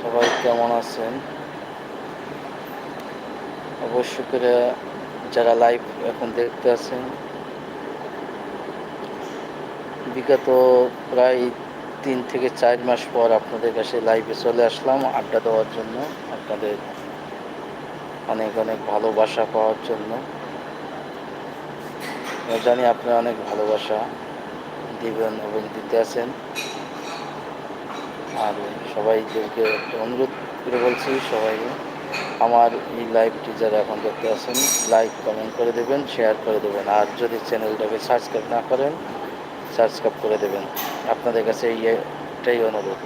সবাই কেমন আছেন? অবশ্য করে যারা লাইভ এখন দেখতে আছেন, বিগত প্রায় তিন থেকে চার মাস পর আপনাদের কাছে লাইভে চলে আসলাম আড্ডা দেওয়ার জন্য, আপনাদের অনেক অনেক ভালোবাসা পাওয়ার জন্য। জানি আপনারা অনেক ভালোবাসা দিবেন এবং দিতে আছেন। আর সবাইদেরকে অনুরোধ করে বলছি সবাই আমার এই লাইভটি যারা এখন দেখতে আছেন লাইক কমেন্ট করে দেবেন শেয়ার করে দেবেন। আর যদি চ্যানেলটাকে সাবস্ক্রাইব না করেন সাবস্ক্রাইব করে দেবেন। আপনাদের কাছে এই এটাই অনুরোধ।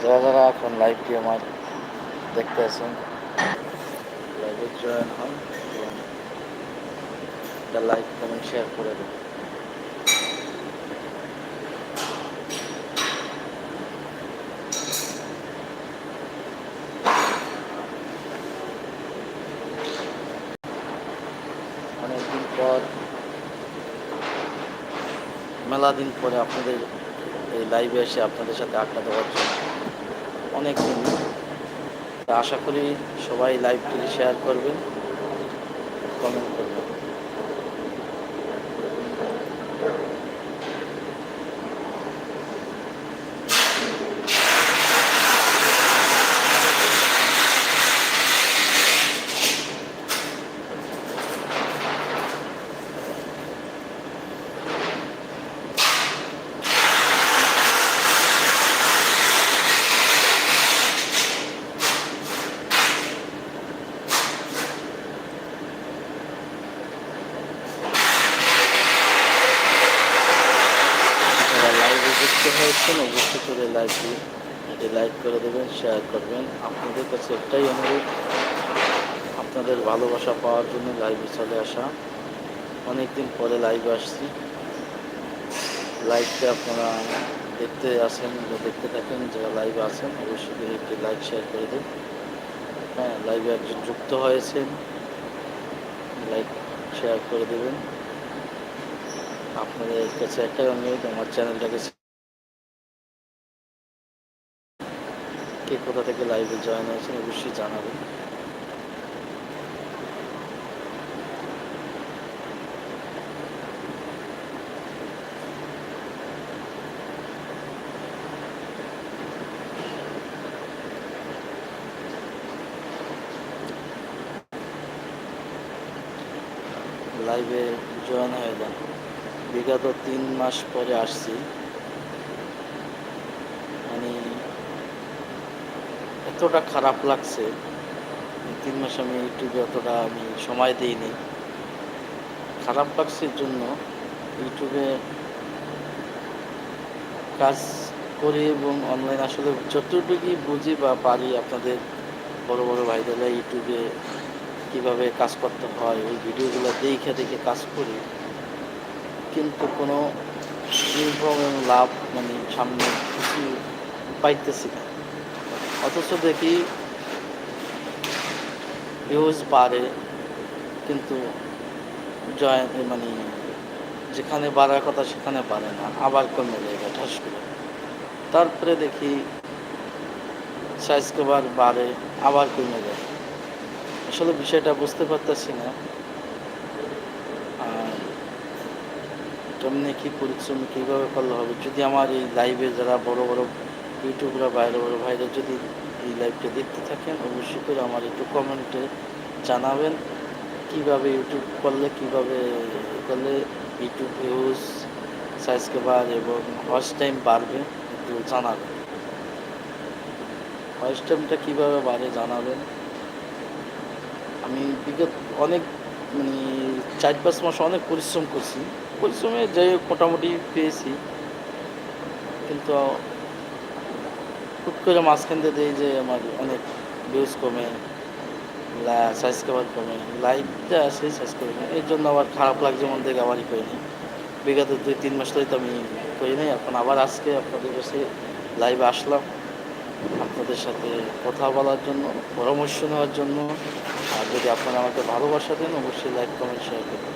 যারা যারা এখন লাইভটি আমার দেখতে আছেন লাইভে জয়েন হন লাইক কমেন্ট শেয়ার করে দেবেন অনেকদিন পর মেলা দিন পরে আপনাদের এই লাইভে এসে আপনাদের সাথে আড্ডা দেওয়ার জন্য অনেক দিন আশা করি সবাই লাইভটি শেয়ার করবেন কমেন্ট করবেন যারা লাইভে যুক্ত হয়েছেন, অবশ্যই করে লাইভটি এটি লাইক করে দেবেন শেয়ার করবেন। আপনাদের কাছে একটাই অনুরোধ, আপনাদের ভালোবাসা পাওয়ার জন্য লাইভে চলে আসা। অনেক দিন পরে লাইভে আসছি। লাইভটা আপনারা দেখতে আসেন বা দেখতে থাকেন, যারা লাইভে আছেন, অবশ্যই একটি লাইক শেয়ার করে দিন। হ্যাঁ লাইভে একজন যুক্ত হয়েছেন লাইক শেয়ার করে দেবেন। আপনাদের কাছে একটাই অনুরোধ, আমার চ্যানেলটাকে কে কোথা থেকে লাইভে জয়েন হয়েছেন অবশ্যই জানাবেন। লাইভে জয়েন হয়ে যান বিগত তিন মাস পরে আসছি মানে এতটা খারাপ লাগছে। তিন মাস আমি ইউটিউবে অতটা আমি সময় দিইনি। খারাপ লাগছে জন্য ইউটিউবে কাজ করি এবং অনলাইন আসলে যতটুকুই বুঝি বা পারি আপনাদের বড় বড় ভাইদেরা ইউটিউবে কীভাবে কাজ করতে হয়, ওই ভিডিওগুলো দেখে দেখে কাজ করি। কিন্তু কোনো ইনফর্ম এবং লাভ মানে সামনে কিছু পাইতেছি না। অথচ দেখি ভিউজ বাড়ে, কিন্তু জয় মানে যেখানে বাড়ার কথা সেখানে বাড়ে না, আবার কমে যায় ঠাস করে। তারপরে দেখি সাইজ কবার বাড়ে, আবার কমে যায়। আসলে বিষয়টা বুঝতে পারতেছি না। কেমনি কী পরিশ্রম, কীভাবে করলে হবে? যদি আমার এই লাইভে যারা বড় বড় ইউটিউবরা বাইরে বড় ভাইরা যদি এই লাইভটা দেখতে থাকেন, অবশ্যই করে আমার একটু কমেন্টে জানাবেন কীভাবে ইউটিউব করলে, কীভাবে করলে ইউটিউব ভিউজ সাবস্ক্রাইবার এবং ওয়াচ টাইম বাড়বে একটু জানাবেন। ওয়াচ টাইমটা কীভাবে বাড়ে জানাবেন। আমি বিগত অনেক মানে চার পাঁচ মাস অনেক পরিশ্রম করছি। পরিশ্রমে যাই মোটামুটি পেয়েছি। কিন্তু করে মাঝখান দিয়ে দেয় যে আমার অনেক ভিউজ কমে সাবস্ক্রাইবার কমে লাইভটা আসে সাবস্ক্রাইব এর জন্য আবার খারাপ লাগছে, মন থেকে আবারই করিনি। বিগত দুই, তিন মাস ধরে তো আমি করি নাই। এখন আবার আজকে আপনাদের কাছে লাইভে আসলাম। আপনাদের সাথে কথা বলার জন্য, পরামর্শ নেওয়ার জন্য। আর যদি আপনারা আমাকে ভালোবাসা দেন, অবশ্যই লাইক কমেন্ট শেয়ার করবেন।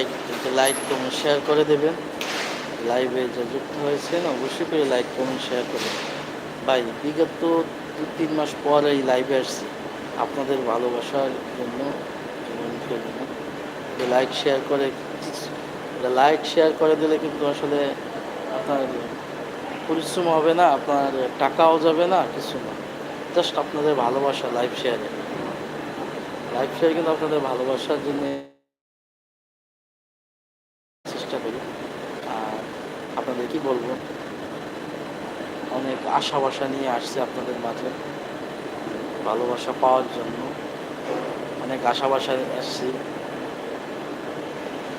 লাইক লাইক কমেন্ট শেয়ার করে দেবেন। লাইভে যে যুক্ত হয়েছেন, অবশ্যই করে লাইক কমেন্ট শেয়ার করবেন ভাই, বিগত দু তিন মাস পর এই লাইভে আসছি। আপনাদের ভালোবাসার জন্য লাইক শেয়ার করে লাইক শেয়ার করে দিলে কিন্তু আসলে আপনার পরিশ্রম হবে না, আপনার টাকাও যাবে না, কিছু না। জাস্ট আপনাদের ভালোবাসা লাইভ শেয়ারে লাইভ শেয়ার কিন্তু আপনাদের ভালোবাসার জন্য চেষ্টা করি আর আপনাদের কি বলব? অনেক আশা বাসা নিয়ে আসছে আপনাদের মাঝে। ভালোবাসা পাওয়ার জন্য। অনেক আশা বাসায় আসছি।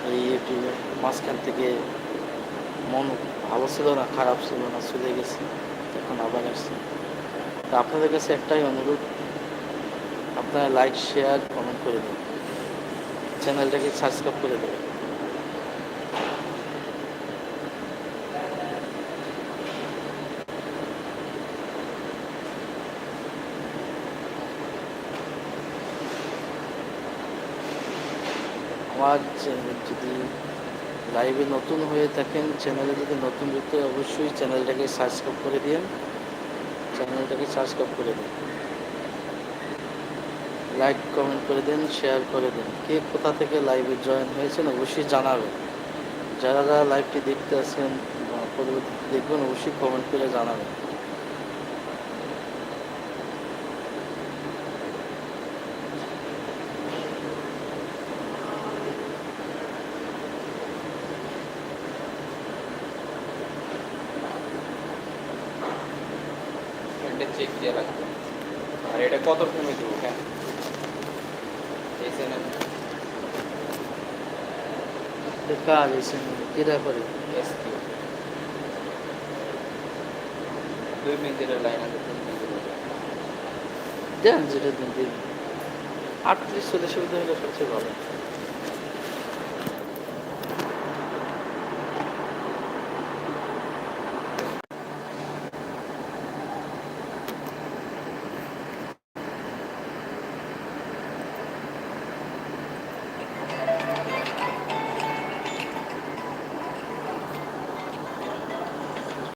এই ইউটিউবে মাঝখান থেকে মন ভালো ছিল না, খারাপ ছিল না, চলে গেছি। এখন আবার আসছি। তা আপনাদের কাছে একটাই অনুরোধ, আপনারা লাইক শেয়ার কমেন্ট করে দেবেন চ্যানেলটাকে সাবস্ক্রাইব করে দেবেন আমার যদি লাইভে নতুন হয়ে থাকেন, চ্যানেলে যদি নতুন যুক্ত অবশ্যই চ্যানেলটাকে সাবস্ক্রাইব করে দিন চ্যানেলটাকে সাবস্ক্রাইব করে দিন। লাইক কমেন্ট করে দিন শেয়ার করে দিন। কে কোথা থেকে লাইভে জয়েন হয়েছেন অবশ্যই জানাবেন। যারা যারা লাইভটি দেখতে আছেন বা পরবর্তীতে দেখবেন, অবশ্যই কমেন্ট করে জানাবেন। এটা চেক দিয়ে রাখবে। আর এটা কত কমে দেবো? হ্যাঁ। কাজ এসে কিরা করে এসকিউ। দুই মিনিটের লাইন আছে দেন যেটা দিন দিন। আটত্রিশ চল্লিশ সুবিধা হলে সবচেয়ে ভালো।